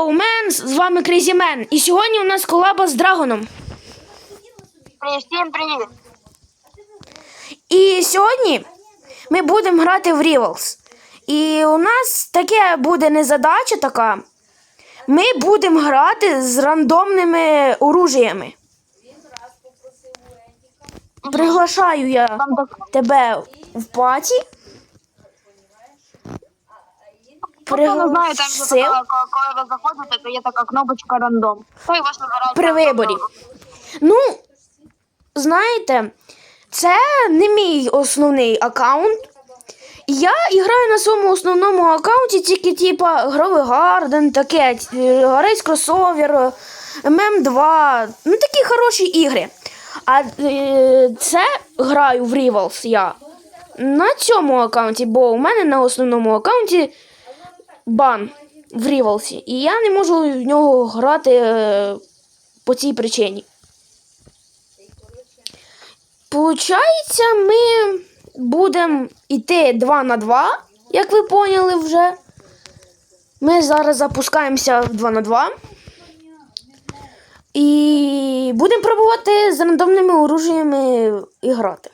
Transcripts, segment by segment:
Йоу, мен, з вами Крейзі Мен. І сьогодні у нас колаба з Драгоном. Всім привіт. І сьогодні ми будемо грати в Rivals. І у нас таке буде не задача така. Ми будемо грати з рандомними оружіями. Приглашаю я тебе в паті. Хто не знає, там же Пригласив. така, коли ви заходите, то є така кнопочка рандом. То і вас вибирають. При виборі. Ну, знаєте, це не мій основний аккаунт. Я граю на своєму основному аккаунті тільки типа Гровий Гарден, таке, Рейс Кросовер, ММ2, ну такі хороші ігри. А е, це граю в Rivals я на цьому аккаунті, бо у мене на основному аккаунті бан в Rivals. І я не можу в нього грати е, по цій причині. Получається, ми будемо йти 2 на 2, як ви поняли вже. Ми зараз запускаємося в 2 на 2. І будемо пробувати з рандомними оружіями і грати.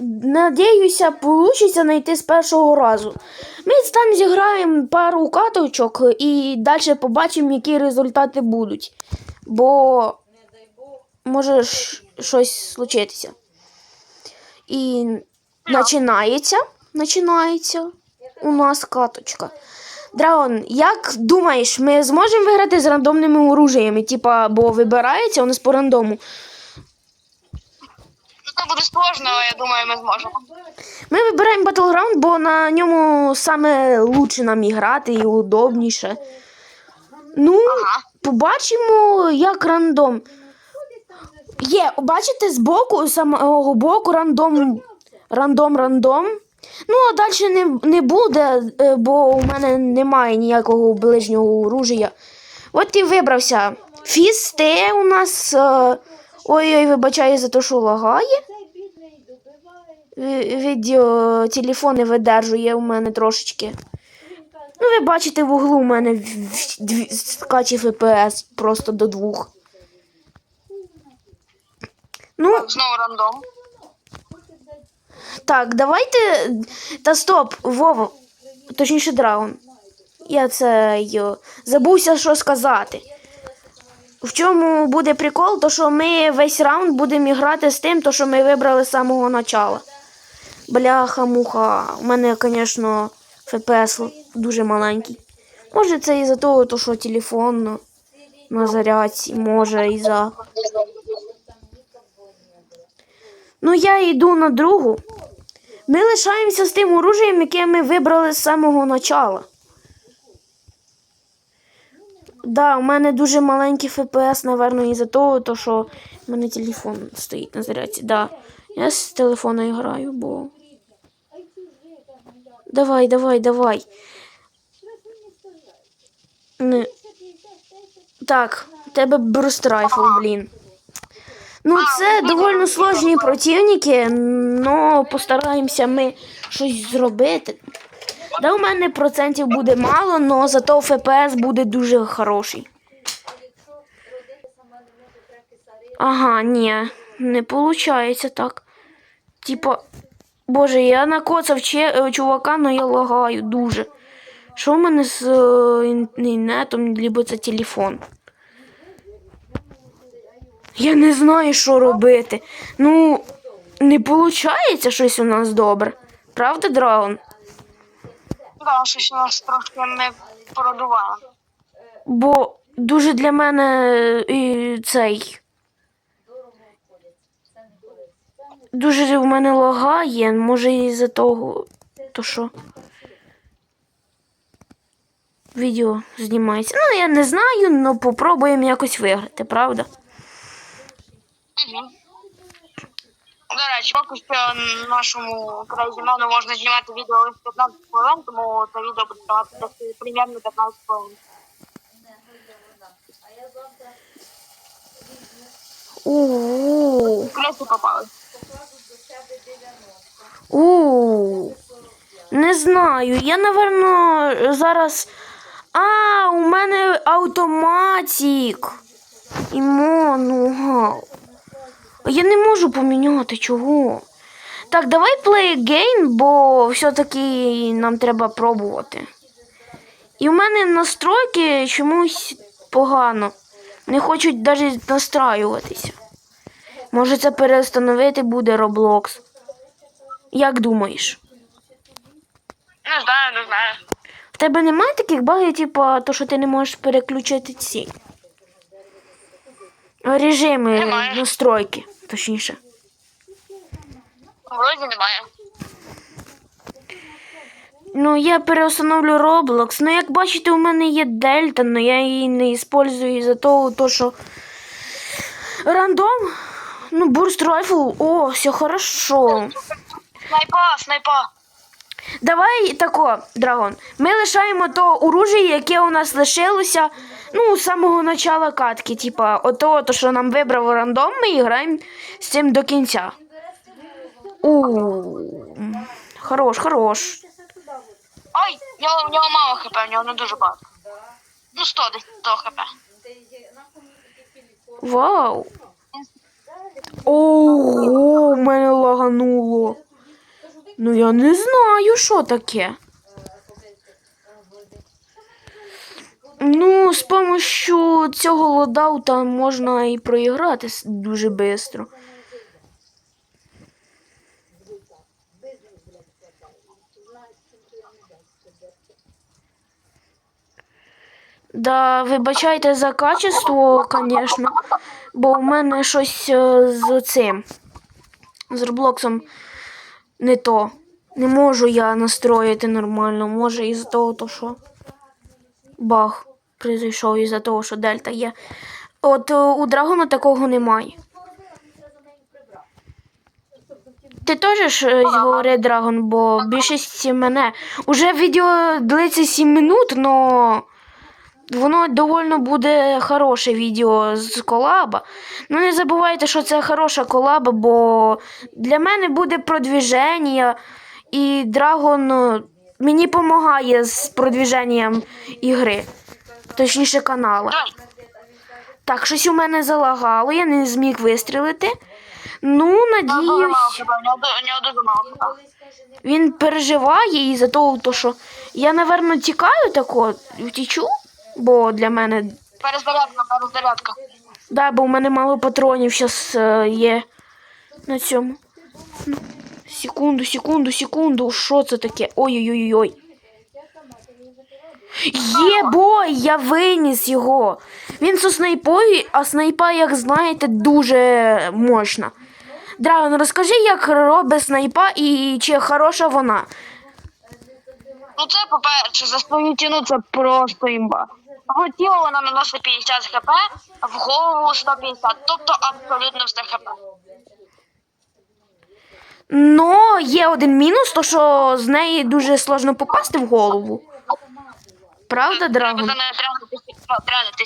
Надіюся, вийде знайти з першого разу. Ми там зіграємо пару каточок і далі побачимо, які результати будуть. Бо може щось случитися. І починається, починається у нас каточка. Драгон, як думаєш, ми зможемо виграти з рандомними оружіями? Типа, бо вибирається у нас по рандому. Це буде сложно, але я думаю, ми зможемо. Ми вибираємо Battleground, бо на ньому саме лучше нам і грати і удобніше. Ну, Ага. побачимо, як рандом. Є, бачите, з боку, з самого боку рандом, рандом, рандом. Ну, а далі не, не буде, е, бо у мене немає ніякого ближнього оружия. От і вибрався. Фіс, ти у нас. е, Ой-ой, вибачаю за те, що лагає. Ві- Відео телефон не видержує у мене трошечки. Ну, ви бачите, в углу у мене скаче ФПС просто до двох. Ну, Знову рандом. так, давайте. Та стоп, Вова, точніше, Драгон. Я це йо, забувся, що сказати. В чому буде прикол, то що ми весь раунд будемо грати з тим, то що ми вибрали з самого начала. Бляха-муха. У мене, звісно, ФПС дуже маленький. Може, це із-за того, то, що телефон на зарядці, може, і за. Ну, я йду на другу. Ми лишаємося з тим оружієм, яке ми вибрали з самого начала. Да, у мене дуже маленький ФПС, напевно, із-за того, то, що в мене телефон стоїть на зарядці. Да. Я з телефона граю, бо. Давай, давай, давай. Не. Так, у тебе брустрайфл, блін. Ну, це доволі сложні противники, але постараємося ми щось зробити. Да, у мене процентів буде мало, але зато ФПС буде дуже хороший. Ага, ні, не виходить так. Типа, боже, я накоцав че, е, чувака, але я лагаю дуже. Що в мене з е, інтернетом, либо це телефон? Я не знаю, що робити. Ну, не виходить щось у нас добре. Правда, Драгон? Да, щось у нас трошки не продуває. Бо дуже для мене е, і цей. Дуже в мене лагає, може із-за того, то що. Відео знімається. Ну, я не знаю, але попробуємо якось виграти, правда? Угу. До речі, поки що нашому країзімену можна знімати відео лише 15 хвилин, тому це відео буде тривати примерно 15 хвилин. У-у-у. Кресло попали. У, не знаю. Я, напевно, зараз А, у мене автоматик. І мануал. Я не можу поміняти чого. Так, давай play again, бо все-таки нам треба пробувати. І в мене настройки чомусь погано. Не хочуть навіть настраюватися. Може це перестановити буде Roblox. Як думаєш? Не знаю, не знаю. В тебе немає таких багів, типу, то, що ти не можеш переключити ці режими Немає. настройки, точніше. Вроді немає. Ну, я переустановлю Roblox. Ну, як бачите, у мене є дельта, але я її не використовую за того, то, що рандом. Ну, бурст райфл, о, все хорошо. Снайпа, снайпа. Давай тако, Драгон. Ми лишаємо то оружие, яке у нас лишилося ну, з самого начала катки. Типа, ото, то, що нам вибрав рандом, ми граємо з цим до кінця. У, хорош, хорош. Ой, в нього, в нього мало хп, в нього не дуже багато. Ну, 100 десь 100 хп. Вау. Ого, в мене лагануло. Ну я не знаю, що таке. Ну, з помощью цього лодаута можна і проіграти дуже швидко. Да, вибачайте за качество, звісно, бо у мене щось е, з цим. З Роблоксом не то. Не можу я настроїти нормально. Може із-за того, то що баг прийшов із-за того, що дельта є. От е, у Драгона такого немає. Ти теж щось говори, Драгон, бо більшість мене. Уже відео длиться 7 минут, но воно доволі буде хороше відео з колаба. Ну не забувайте, що це хороша колаба, бо для мене буде продвіження, і Драгон е, мені допомагає з продвіженням ігри, точніше канала. Так, щось у мене залагало, я не зміг вистрілити. Ну, надіюсь, він переживає із-за того, що я, напевно, тікаю тако, втічу, бо для мене Перезарядка, перезарядка. Да, бо у мене мало патронів зараз є на цьому. Ну, секунду, секунду, секунду. Що це таке? Ой-ой-ой-ой. Є бой, я виніс його. Він со снайпою, а снайпа, як знаєте, дуже мощна. Драгон, розкажи, як робить снайпа і чи хороша вона. Ну це, по-перше, за ціну це просто імба. В тіло вона наносить 50 хп, в голову 150, тобто абсолютно все хп. Но є один мінус, то що з неї дуже сложно попасти в голову. Правда, Треба Драгон? тренити, тренити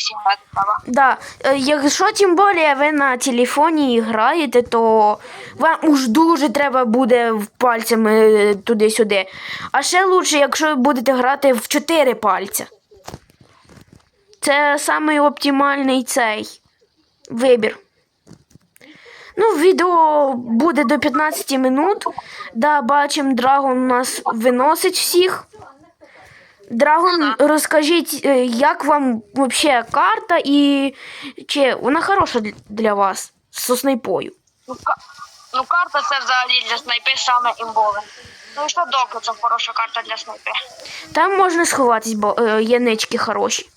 треба. Да, е, якщо тим більше ви на телефоні граєте, то вам уж дуже треба буде пальцями е, туди-сюди. А ще лучше, якщо ви будете грати в 4 пальця. Це самий оптимальний цей вибір. Ну, відео буде до 15 минут. Да, бачимо, Драгон у нас виносить всіх. Драгон, розкажіть, е, як вам взагалі карта і чи вона хороша для- вас з снайпою? Ну, ну карта це взагалі для снайпи саме імбове. Ну і що доки це хороша карта для снайпи. Там можна сховатись, бо е, є нички хороші.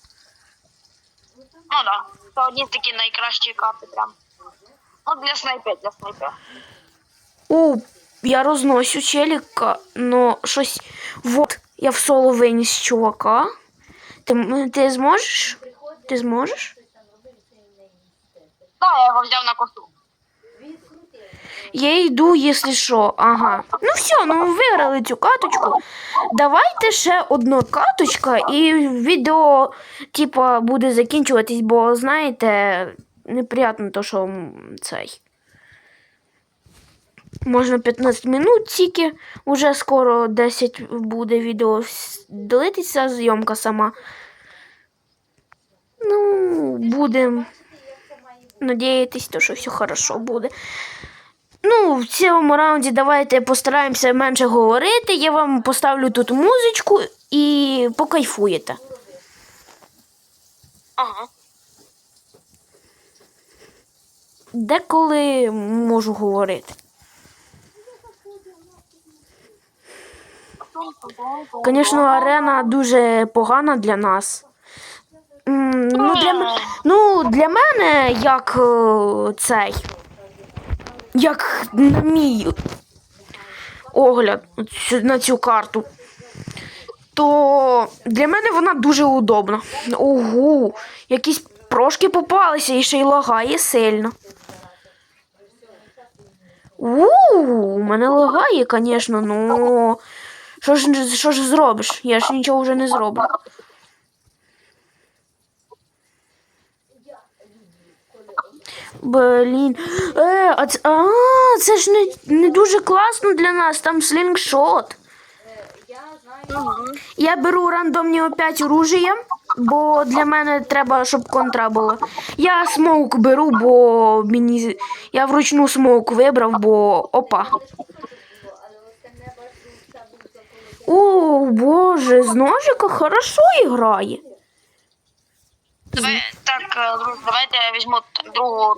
Ну да. Це одні такі найкращі карти прям. Ну для снайпи, для снайпи. О, я розношу челіка, но щось. Вот, я в соло виніс чувака. Ти, ти зможеш? Ти зможеш? Да, я його взяв на косу. Я йду, якщо що. Ага. Ну все, ну ми виграли цю каточку. Давайте ще одна каточка, і відео, типа, буде закінчуватись, бо знаєте, неприємно то, що цей. Можна 15 минут тільки, уже скоро 10 буде відео дивитися, зйомка сама. Ну, будемо надіятись, що все хорошо буде. Ну, в цьому раунді давайте постараємося менше говорити. Я вам поставлю тут музичку і покайфуєте. Ага. Деколи можу говорити. Звісно, арена дуже погана для нас. Ну, для, ну, для мене, як е, цей, як на мій огляд на цю карту, то для мене вона дуже удобна. Ого, якісь прошки попалися і ще й лагає сильно. У мене лагає, звісно, ну. Що ж, що ж зробиш? Я ж нічого вже не зроблю. Блін. Е, а, це, а, це ж не, не дуже класно для нас, там слінгшот. Я беру рандомні опять оружія, бо для мене треба, щоб контра була. Я смоук беру, бо мені. Я вручну смоук вибрав, бо опа. О, боже, з ножика хорошо грає. Давай, так, е, друзі, давайте я візьму другу.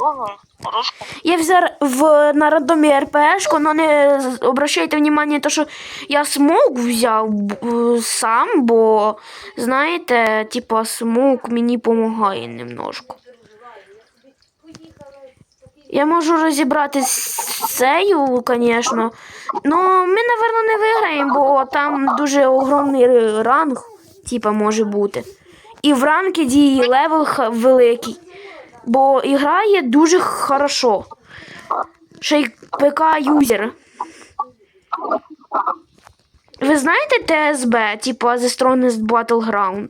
Рушку. Я взяв в на рандомі РПшку, але не обращайте внимание, то, що я смок взяв сам, бо знаєте, типа смок мені допомагає немножко. Я можу розібрати з цею, звісно. Ну, ми, напевно, не виграємо, бо там дуже огромний ранг, типа, може бути. І в ранки її левел великий. Бо грає дуже хорошо. Ще й ПК-юзер. Ви знаєте ТСБ, типу The Strongest Battleground?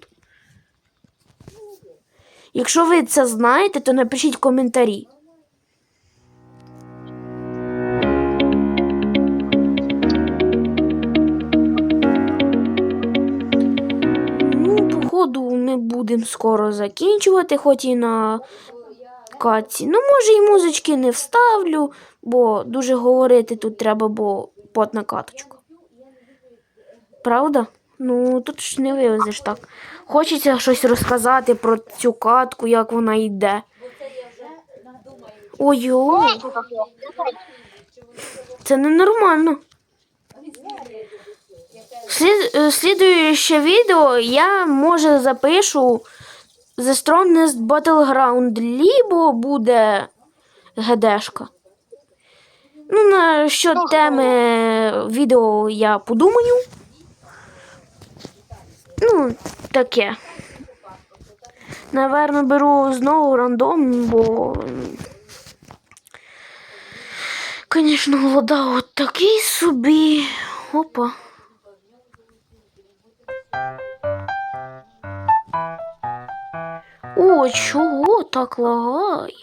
Якщо ви це знаєте, то напишіть коментарі. Походу, ми будемо скоро закінчувати, хоч і на каці. Ну, може, і музички не вставлю, бо дуже говорити тут треба, бо потна каточка. Правда? Ну, тут ж не вивезеш так. Хочеться щось розказати про цю катку, як вона йде. Ой-ой, це ненормально. Слід, е, слідуюче відео я може запишу The Strongest Battleground, лібо буде ГДшка. Ну, на що теми відео я подумаю. Ну, таке. Наверно, беру знову рандом, бо. Звісно, голода от такий собі. Опа. О, чого так лагає?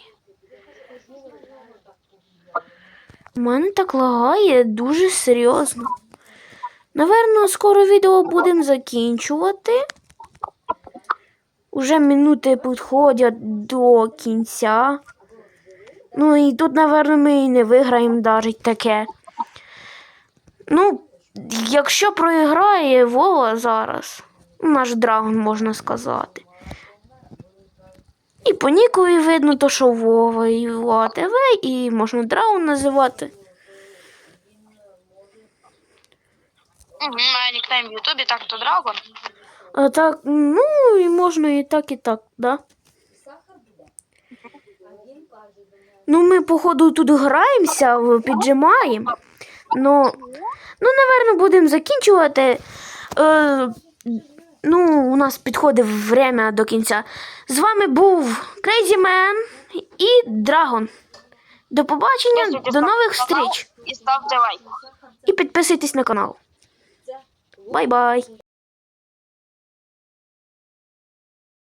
У мене так лагає дуже серйозно. Наверно, скоро відео будемо закінчувати. Уже минути підходять до кінця. Ну і тут, наверно, ми і не виграємо навіть таке. Ну, якщо проіграє Вова зараз, наш драгон, можна сказати. І по Нікові видно, то, що Вова і АТВ, і можна драгон називати. Моя нікнейм в Ютубі, так то Драгон. А так, ну, і можна і так, і так, да? Ну, ми, походу, тут граємося, піджимаємо. Ну, ну, напевно, будемо закінчувати. Е, ну, у нас підходить время до кінця. З вами був Crazy Man і Драгон. До побачення, до нових зустріч. І ставте лайк. І підписуйтесь на канал. Бай-бай.